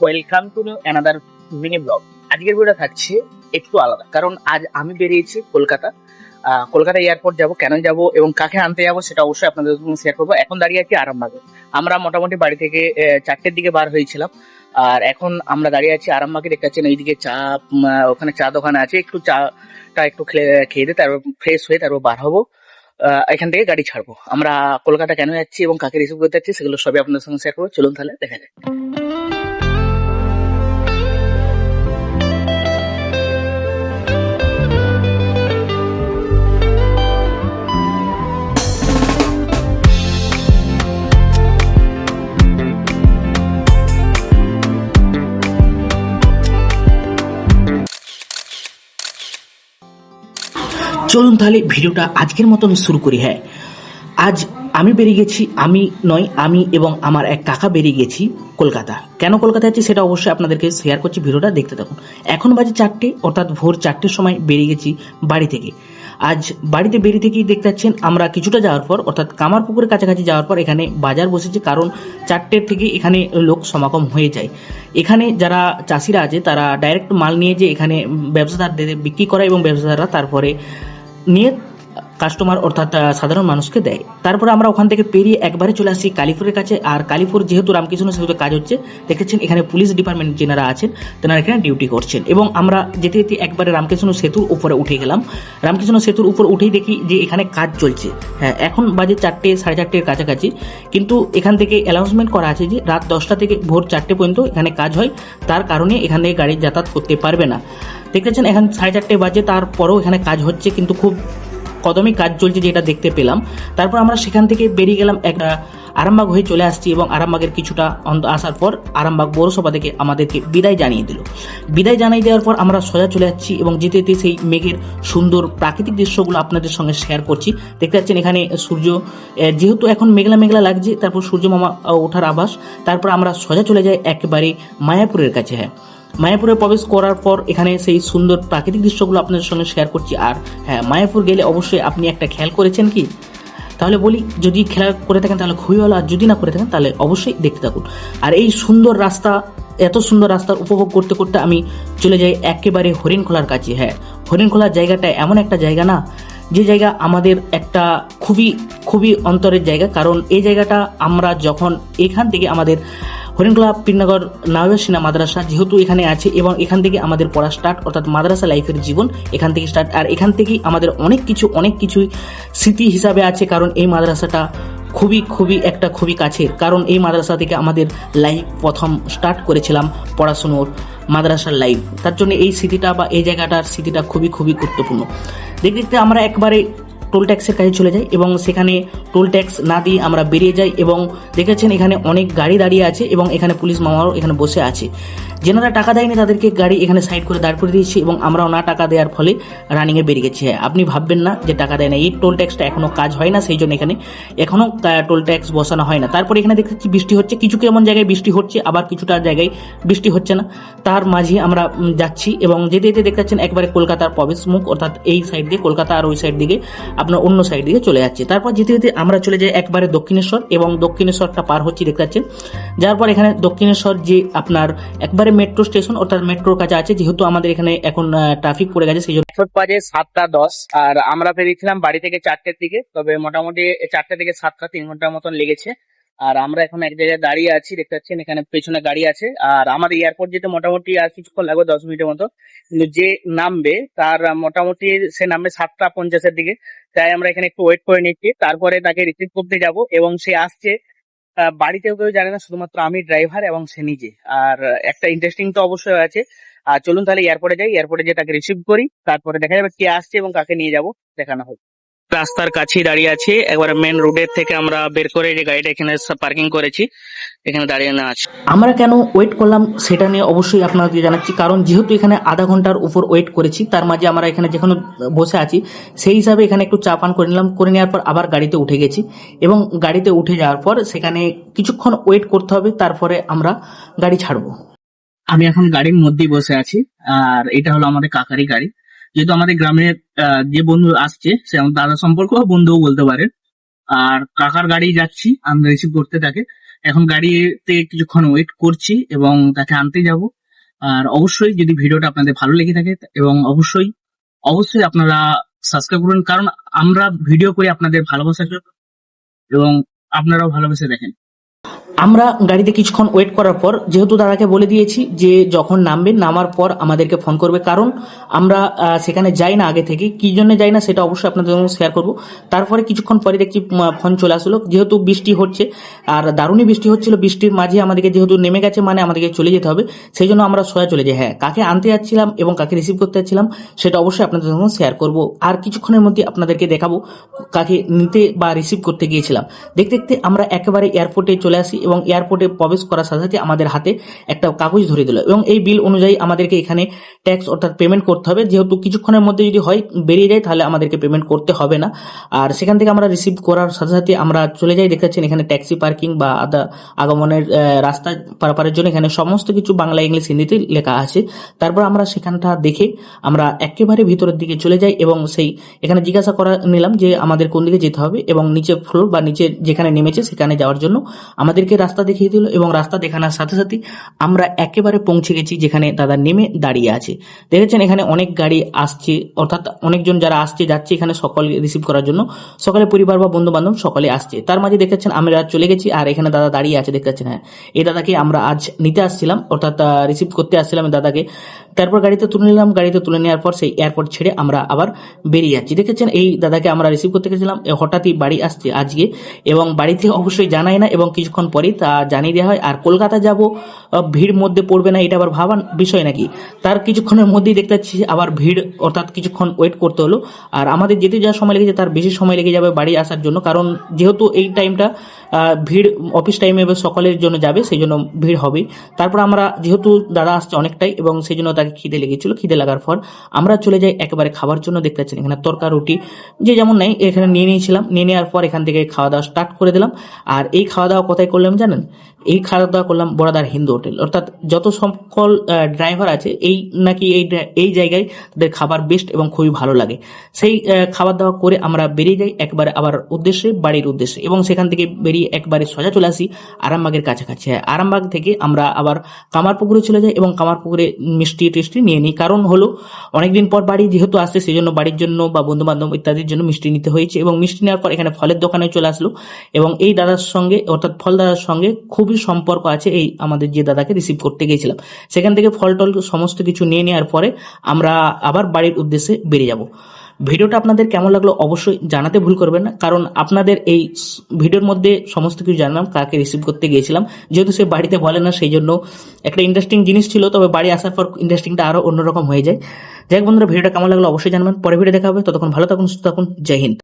Welcome to another mini blog আজকের ভিডিওটা থাকছে একটু আলাদা, কারণ আজ আমি বেরিয়েছি কলকাতা। কলকাতা এয়ারপোর্ট যাব, কেন যাব এবং কাকে আনতে যাব সেটা অবশ্যই আপনাদের সঙ্গে শেয়ার করব। এখন দাঁড়িয়ে আছি আরামবাগে। আমরা মোটামুটি বাড়ি থেকে চারটের দিকে বার হয়েছিলাম। আর এখন আমরা দাঁড়িয়ে আছি আরামবাগে, দেখতে পাচ্ছেন এইদিকে চা ওখানে চা দোকান আছে। একটু চাটা একটু খেয়ে দিয়ে তারপর ফ্রেশ হয়ে তারপর বার হব। এখান থেকে গাড়ি ছাড়বো। আমরা কলকাতা কেন যাচ্ছি এবং কাকে রিসিভ করতে যাচ্ছি সেগুলো সবই আপনাদের সঙ্গে শেয়ার করব। চলুন তাহলে, দেখা যাক। চলুন তাহলে ভিডিওটা আজকের মতন শুরু করি হ্যাঁ। আজ আমি বেরিয়ে গেছি, আমি নয়, আমি এবং আমার এক কাকা বেরিয়ে গেছি কলকাতা। কেন কলকাতা যাচ্ছি সেটা অবশ্যই আপনাদেরকে শেয়ার করছি, ভিডিওটা দেখতে থাকুন। এখন বাজে চারটে, অর্থাৎ ভোর চারটের সময় বেরিয়ে গেছি বাড়ি থেকে। আজ বাড়িতে বেরিয়ে থেকেই দেখতে পাচ্ছেন, আমরা কিছুটা যাওয়ার পর, অর্থাৎ কামারপুকুরের কাছাকাছি যাওয়ার পর এখানে বাজার বসেছে, কারণ চারটের থেকে এখানে লোক সমাগম হয়ে যায়। এখানে যারা চাষিরা আছে, তারা ডাইরেক্ট মাল নিয়ে যে এখানে ব্যবসাদারদের বিক্রি করে এবং ব্যবসাদাররা তারপরে নিয়ে কাস্টমার অর্থাৎ সাধারণ মানুষকে দেয়। তারপরে আমরা ওখান থেকে পেরিয়ে একবারে চলে আসি কালীপুরের কাছে। আর কালীপুর যেহেতু রামকৃষ্ণ সেতুতে কাজ হচ্ছে, দেখেছেন এখানে পুলিশ ডিপার্টমেন্ট যেনারা আছেন তেনারা এখানে ডিউটি করছেন। এবং আমরা যেতে যেতে একবারে রামকৃষ্ণ সেতুর উপরে উঠে গেলাম। রামকৃষ্ণ সেতুর উপর উঠেই দেখি যে এখানে কাজ চলছে। হ্যাঁ এখন বাজে চারটে, সাড়ে চারটের কাছাকাছি। কিন্তু এখান থেকে অ্যানাউন্সমেন্ট করা আছে যে রাত দশটা থেকে ভোর চারটে পর্যন্ত এখানে কাজ হয়। তার কারণে এখান থেকে গাড়ি যাতায়াত করতে পারবে না। দেখেছেন এখন সাড়ে চারটে বাজে, তারপরেও এখানে কাজ হচ্ছে, কিন্তু খুব কদমই কাজ চলছে যেটা দেখতে পেলাম। তারপর আমরা সেখান থেকে বেরিয়ে গেলাম একটা আরামবাগ হয়ে চলে আসছি এবং আরামবাগের কিছুটা অন্ত আসার পর আরামবাগ পৌরসভা থেকে আমাদেরকে বিদায় জানিয়ে দিল। বিদায় জানিয়ে দেওয়ার পর আমরা সোজা চলে যাচ্ছি এবং যেতে যেতে সেই মেঘের সুন্দর প্রাকৃতিক দৃশ্যগুলো আপনাদের সঙ্গে শেয়ার করছি। দেখতে পাচ্ছেন এখানে সূর্য যেহেতু এখন মেঘলা মেঘলা লাগছে, তারপর সূর্য মামা ওঠার আভাস। তারপর আমরা সোজা চলে যাই একেবারে মায়াপুরের কাছে। হ্যাঁ মায়াপুরে প্রবেশ করার পর এখানে সেই সুন্দর প্রাকৃতিক দৃশ্যগুলো আপনাদের সঙ্গে শেয়ার করছি। আর হ্যাঁ মায়াপুর গেলে অবশ্যই আপনি একটা খেয়াল করেছেন কি? তাহলে বলি, যদি খেলা করে থাকেন তাহলে খুবই ভালো, আর যদি না করে থাকেন তাহলে অবশ্যই দেখতে থাকুন। আর এই সুন্দর রাস্তা, এত সুন্দর রাস্তার উপভোগ করতে করতে আমি চলে যাই একেবারে হরিণখোলার কাছে। হ্যাঁ হরিণখোলার জায়গাটা এমন একটা জায়গা না, যে জায়গা আমাদের একটা খুবই খুবই অন্তরের জায়গা। কারণ এই জায়গাটা আমরা যখন এখান থেকে আমাদের হরিণখোলা পীরনগর নাওয়াসিনা মাদ্রাসা যেহেতু এখানে আছে এবং এখান থেকে আমাদের পড়া স্টার্ট অর্থাৎ মাদ্রাসা লাইফের জীবন এখান থেকে স্টার্ট আর এখান থেকেই আমাদের অনেক কিছু, অনেক কিছুই স্মৃতি হিসাবে আছে, কারণ এই মাদ্রাসাটা খুবই খুবই একটা খুবই কাছের, কারণ এই মাদ্রাসা থেকে আমাদের লাইফ প্রথম স্টার্ট করেছিলাম পড়াশুনোর মাদ্রাসার লাইফ তার জন্য এই স্মৃতিটা বা এই জায়গাটার স্মৃতিটা খুবই খুবই গুরুত্বপূর্ণ। দেখতে দেখতে আমরা একবারে টোল ট্যাক্সের কাছে চলে যাই এবং সেখানে টোল ট্যাক্স না দিয়ে আমরা বেরিয়ে যাই এবং দেখেছেন এখানে অনেক গাড়ি দাঁড়িয়ে আছে এবং এখানে পুলিশ মামারও এখানে বসে আছে। যেনারা টাকা দেয়নি তাদেরকে গাড়ি এখানে সাইড করে দাঁড় করে দিয়েছি এবং আমরাও না টাকা দেওয়ার ফলে রানিংয়ে বেরিয়ে গেছি। আপনি ভাববেন না যে টাকা দেয় না এই টোল ট্যাক্সটা এখনও কাজ হয় না, সেই জন্য এখানে এখনও টোল ট্যাক্স বসানো হয় না। তারপরে এখানে দেখতেছি বৃষ্টি হচ্ছে। কিছু কেমন জায়গায় বৃষ্টি হচ্ছে, আবার কিছুটা জায়গায় বৃষ্টি হচ্ছে না। তার মাঝে আমরা যাচ্ছি এবং যেতে যেতে দেখতে পাচ্ছেন একবারে কলকাতার প্রবেশ মুখ, অর্থাৎ এই সাইড দিয়ে কলকাতা আর ওই সাইড দিকে আপনার অন্য সাইড দিকে চলে যাচ্ছে। তারপর যেতে যেতে আমরা চলে যাই একবারে দক্ষিণেশ্বর এবং দক্ষিণেশ্বরটা পার হচ্ছি দেখতে পাচ্ছেন। যার পর এখানে দক্ষিণেশ্বর যে আপনার একবারে মেট্রো স্টেশন অর্থাৎ মেট্রোর কাছে আছে, যেহেতু আমাদের এখানে এখন ট্রাফিক পড়ে গেছে, সেই জন্য বাজে সাতটা দশ, আর আমরা বেরিয়েছিলাম বাড়ি থেকে চারটের দিকে, তবে মোটামুটি চারটে থেকে সাতটা তিন ঘণ্টার মতন লেগেছে। আর আমরা এখন এক জায়গায় দাঁড়িয়ে আছি, দেখতে পাচ্ছেন এখানে পেছনে গাড়ি আছে। আর আমাদের এয়ারপোর্ট যেতে মোটামুটি আর কিছুক্ষণ লাগবে, দশ মিনিটের মতো। কিন্তু যে নামবে, তার মোটামুটি সে নামবে সাতটা পঞ্চাশের দিকে। তাই আমরা এখানে একটু ওয়েট করে নিচ্ছি, তারপরে তাকে রিসিভ করতে যাব, এবং সে আসছে বাড়িতেও কেউ জানে না, শুধুমাত্র আমি ড্রাইভার এবং সে নিজে। আর, একটা ইন্টারেস্টিং তো অবশ্যই আছে। আর চলুন তাহলে এয়ারপোর্টে যাই এয়ারপোর্টে যে তাকে রিসিভ করি, তারপরে দেখা যাবে কে আসছে এবং কাকে নিয়ে যাব, দেখানো হবে রাস্তার কাছেই দাঁড়িয়ে আছি। একবার মেন রোডের থেকে আমরা বের করে যে গাড়িটা এখানে পার্কিং করেছি এখানে দাঁড়িয়ে না আছে। আমরা কেন ওয়েট করলাম সেটা নিয়ে অবশ্যই আপনাদের জানাচ্ছি কারণ যেহেতু এখানে আধা ঘণ্টার উপর ওয়েট করেছি তার মাঝে আমরা এখানে যেখানে বসে আছি সেই হিসাবে এখানে একটু চা পান করে নিলাম করে নেওয়ার পর আবার গাড়িতে উঠে গেছি এবং গাড়িতে উঠে যাওয়ার পর সেখানে কিছুক্ষণ ওয়েট করতে হবে তারপরে আমরা গাড়ি ছাড়বো। আমি এখন গাড়ির মধ্যেই বসে আছি আর এটা হলো আমাদের কাকারি গাড়ি। যেহেতু আমাদের গ্রামের যে বন্ধু আসছে, সে আমার দাদা সম্পর্ক, বন্ধুও বলতে পারে। আর কাকার গাড়ি যাচ্ছি, আমরা রিসিভ করতে তাকে। এখন গাড়িতে কিছুক্ষণ ওয়েট করছি এবং তাকে আনতে যাব। আর অবশ্যই যদি ভিডিওটা আপনাদের ভালো লেগে থাকে, এবং অবশ্যই অবশ্যই আপনারা সাবস্ক্রাইব করুন। কারণ আমরা ভিডিও করি আপনাদের ভালোবাসার জন্য, এবং আপনারাও ভালোবেসে দেখেন। আমরা গাড়িতে কিছুক্ষণ ওয়েট করার পর, যেহেতু দাদাকে বলে দিয়েছি যে যখন নামবেন, নামার পর আমাদেরকে ফোন করবে। কারণ আমরা সেখানে যাই না আগে থেকে। কি জন্য যাই না সেটা অবশ্যই আপনাদের সঙ্গে শেয়ার করব। তারপরে কিছুক্ষণ পরে দেখছি ফোন চলে আসলো। যেহেতু বৃষ্টি হচ্ছে, আর দারুণই বৃষ্টি হচ্ছিল, বৃষ্টির মাঝে আমাদেরকে যেহেতু নেমে গেছে মানে আমাদেরকে চলে যেতে হবে। সেই জন্য আমরা সোয়া চলে যাই। হ্যাঁ কাকে আনতে যাচ্ছিলাম এবং কাকে রিসিভ করতে যাচ্ছিলাম, সেটা অবশ্যই আপনাদের সঙ্গে শেয়ার করব। আর কিছুক্ষণের মধ্যে আপনাদেরকে দেখাবো কাকে নিতে বা রিসিভ করতে গিয়েছিলাম। দেখতে দেখতে আমরা একেবারে এয়ারপোর্টে চলে আসি এবং এয়ারপোর্টে প্রবেশ করার সাথে সাথে আমাদের হাতে একটা কাগজ ধরে দিল। এবং এই বিল অনুযায়ী আমাদেরকে এখানে ট্যাক্স অর্থাৎ পেমেন্ট করতে হবে। যেহেতু কিছুক্ষণের মধ্যে যদি হয়, বেরিয়ে যায়, তাহলে আমাদেরকে পেমেন্ট করতে হবে না। আর সেখান থেকে আমরা রিসিভ করার সাথে সাথে আমরা চলে যাই। দেখতে পাচ্ছেন এখানে ট্যাক্সি পার্কিং বা আদা আগমনের রাস্তা পারাপারের জন্য এখানে সমস্ত কিছু বাংলা, ইংলিশ, হিন্দিতে লেখা আছে। তারপর আমরা সেখানটা দেখে আমরা একেবারে ভিতরের দিকে চলে যাই এবং সেই এখানে জিজ্ঞাসা করা নিলাম যে আমাদের কোন দিকে যেতে হবে এবং নিচে ফ্লোর বা নিচে যেখানে নেমেছে সেখানে যাওয়ার জন্য আমাদেরকে রাস্তা দেখিয়ে দিল এবং রাস্তা দেখানোর সাথে সাথে আমরা একেবারে পৌঁছে গেছি যেখানে দাদা নেমে দাঁড়িয়ে আছে। দেখেছেন এখানে অনেক গাড়ি আসছে, অর্থাৎ অনেকজন যারা আসছে, যাচ্ছে এখানে সকল রিসিভ করার জন্য। সকালে পরিবার বা বন্ধু বান্ধব সকলে আসছে। তার মাঝে দেখেছেন আমরা চলে গেছি আর এখানে দাদা দাঁড়িয়ে আছে, দেখতে পাচ্ছেন হ্যাঁ। এই দাদাকে আমরা আজ নিতে আসছিলাম, অর্থাৎ রিসিভ করতে আসছিলাম দাদাকে। তারপর গাড়িতে তুলে নিলাম, গাড়িতে তুলে নেওয়ার পর সেই এয়ারপোর্ট ছেড়ে আমরা আবার বেরিয়ে যাচ্ছি। দেখেছেন? এই দাদাকে আমরা রিসিভ করতে গেছিলাম হঠাৎই বাড়ি আসছে আজকে এবং বাড়িতে অবশ্যই জানাই না এবং কিছুক্ষণ পরেই তা জানিয়ে দেওয়া হয়, আর কলকাতা যাব? ভিড় মধ্যে পড়বে না, এটা আবার ভাবান বিষয় নাকি? তার কিছুক্ষণের মধ্যেই দেখতে পাচ্ছি আবার ভিড়, অর্থাৎ কিছুক্ষণ ওয়েট করতে হলো। আর আমাদের যেতে যা সময় লেগেছে, তার বেশি সময় লেগে যাবে বাড়ি আসার জন্য, কারণ যেহেতু এই টাইমটা ভিড় অফিস টাইমে সকলের জন্য যাবে, সেই জন্য ভিড় হবেই। তারপর আমরা, যেহেতু দাদা আসছে অনেকটাই এবং সেই জন্য তাকে খিদে লেগেছিল, খিদে লাগার পর আমরা চলে যাই একেবারে খাবার জন্য, দেখতে পাচ্ছেন এখানে তরকা, রুটি। যে যেমন নাই, এখানে নিয়ে নিয়েছিলাম। নিয়ে নেওয়ার পর এখান থেকে খাওয়া দাওয়া স্টার্ট করে দিলাম। আর এই খাওয়া দাওয়া কোথায় করলাম জানেন? এই খাওয়া দাওয়া করলাম বড়াদার হিন্দু হোটেল। অর্থাৎ যত সকল ড্রাইভার আছে, এই নাকি এই এই জায়গায় তাদের খাবার বেস্ট এবং খুবই ভালো লাগে। সেই খাবার দাওয়া করে আমরা বেরিয়ে যাই একবারে আবার উদ্দেশ্যে, বাড়ির উদ্দেশ্যে। এবং সেখান থেকে বেরিয়ে একবারে সোজা চলে আসি আরামবাগের কাছাকাছি। আরামবাগ থেকে আমরা আবার কামারপুকুরে চলে যাই এবং কামারপুকুরে মিষ্টি টিষ্টি নিয়ে নিই। কারণ হলো, অনেকদিন পর বাড়ি যেহেতু আসছে সেই জন্য বাড়ির জন্য বা বন্ধু বান্ধব ইত্যাদির জন্য মিষ্টি নিতে হয়েছে এবং মিষ্টি নেওয়ার পর এখানে ফলের দোকানে চলে আসলো এবং এই দাদার সঙ্গে, অর্থাৎ ফল দাদার সঙ্গে খুবই সম্পর্ক আছে এই আমাদের যে দাদাকে রিসিভ করতে গিয়েছিলাম। সেখান থেকে ফল টল সমস্ত কিছু নিয়ে নেওয়ার পরে আমরা আবার বাড়ির উদ্দেশ্যে বেরিয়ে যাব। ভিডিওটা আপনাদের কেমন লাগল অবশ্যই জানাতে ভুল করবেন না, কারণ আপনাদের এই ভিডিওর মধ্যে সমস্ত কিছু জানলাম, কাকে রিসিভ করতে গিয়েছিলাম। যেহেতু সে বাড়িতে বলে না সেই জন্য একটা ইন্টারেস্টিং জিনিস ছিল, তবে বাড়ি আসার পর ইন্টারেস্টিংটা আরও অন্যরকম হয়ে যায়। যাই বন্ধুরা, ভিডিওটা কেমন লাগল অবশ্যই জানবেন। পরে ভিডিও দেখা হবে, ততক্ষণ ভালো থাকুন, সুস্থ থাকুন, জয় হিন্দ।